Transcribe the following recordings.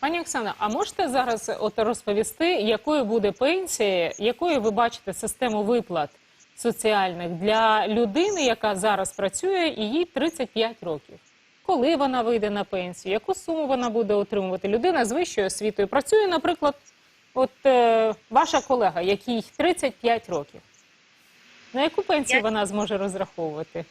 Пані Оксана, а можете зараз от розповісти, якою буде пенсія, якою ви бачите систему виплат соціальних для людини, яка зараз працює, і їй 35 років? Коли вона вийде на пенсію, яку суму вона буде отримувати? Людина з вищою освітою працює, наприклад, от е, ваша колега, якій 35 років. На яку пенсію Я- вона зможе розраховувати?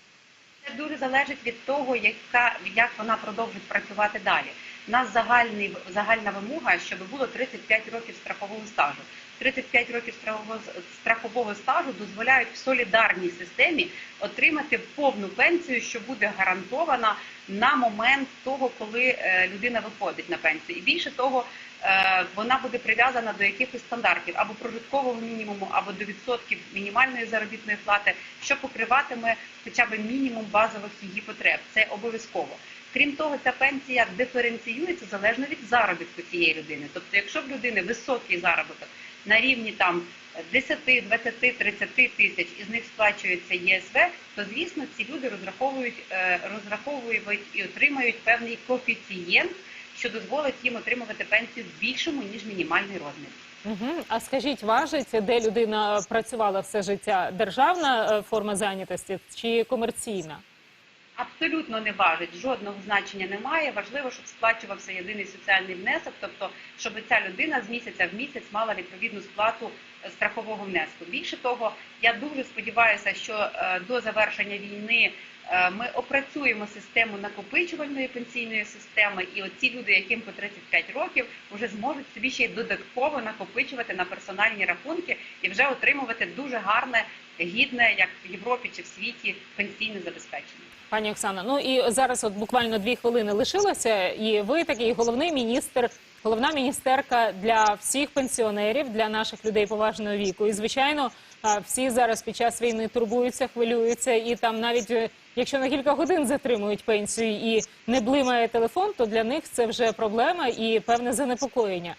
Це дуже залежить від того, яка як вона продовжить працювати далі. У нас загальний загальна вимога, щоб було 35 років страхового стажу. 35 років страхового страхового стажу дозволяють в солідарній системі отримати повну пенсію, що буде гарантована на момент того, коли е, людина виходить на пенсію. І більше того, е, вона буде прив'язана до якихось стандартів або прожиткового мінімуму, або до відсотків мінімальної заробітної плати, що покриватиме хоча б мінімум базових її потреб. Це обов'язково. Крім того, ця пенсія диференціюється залежно від заробітку цієї людини. Тобто, якщо в людини високий заробіток на рівні там 10, 20, 30 тисяч, із них сплачується ЄСВ, то звісно ці люди розраховують, е, розраховують і отримають певний коефіцієнт, що дозволить їм отримувати пенсію більшому ніж мінімальний розмір. Угу. А скажіть, важить, де людина працювала все життя? Державна е, форма зайнятості чи комерційна? Абсолютно не важить, жодного значення немає. Важливо, щоб сплачувався єдиний соціальний внесок, тобто, щоб ця людина з місяця в місяць мала відповідну сплату е, страхового внеску. Більше того, я дуже сподіваюся, що е, до завершення війни е, ми опрацюємо систему накопичувальної пенсійної системи, і оці люди, яким по 35 років, вже зможуть собі ще й додатково накопичувати на персональні рахунки і вже отримувати дуже гарне, гідне, як в Європі чи в світі, пенсійне забезпечення. Пані Оксана, ну і зараз от буквально дві хвилини лишилося, і ви такий головний міністр, головна міністерка для всіх пенсіонерів, для наших людей поважного віку. І звичайно, всі зараз під час війни турбуються, хвилюються, і там навіть е, якщо на кілька годин затримують пенсію і не блимає телефон, то для них це вже проблема і певне занепокоєння.